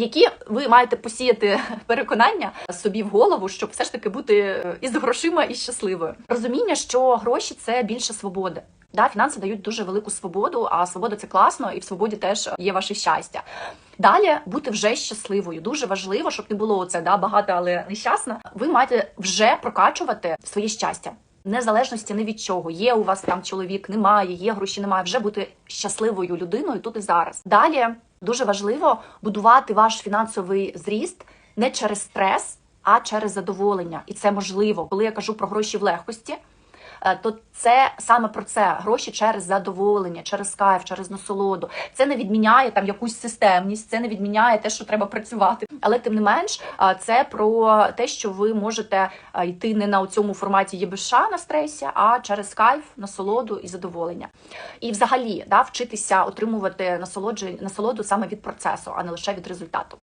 які ви маєте посіяти переконання собі в голову, щоб все ж таки бути е, із грошима і щасливою. Розуміння, що гроші це більше свободи. Да, фінанси дають дуже велику свободу, а свобода це класно, і в свободі теж є ваше щастя. Далі бути вже щасливою. Дуже важливо, щоб не було оце да, багато, але нещасна. Ви маєте вже прокачувати своє щастя. Незалежності не від чого. Є у вас там чоловік, немає, є гроші, немає. Вже бути щасливою людиною тут і зараз. Далі дуже важливо будувати ваш фінансовий зріст не через стрес, а через задоволення. І це можливо, коли я кажу про гроші в легкості. Е, То це саме про це гроші через задоволення, через кайф, через насолоду. Це не відміняє там якусь системність, це не відміняє те, що треба працювати. Але тим не менш, а, це про те, що ви можете йти не на цьому форматі ЄБШ на стресі, а через кайф, насолоду і задоволення. І взагалі да, вчитися отримувати насолодження насолоду саме від процесу, а не лише від результату.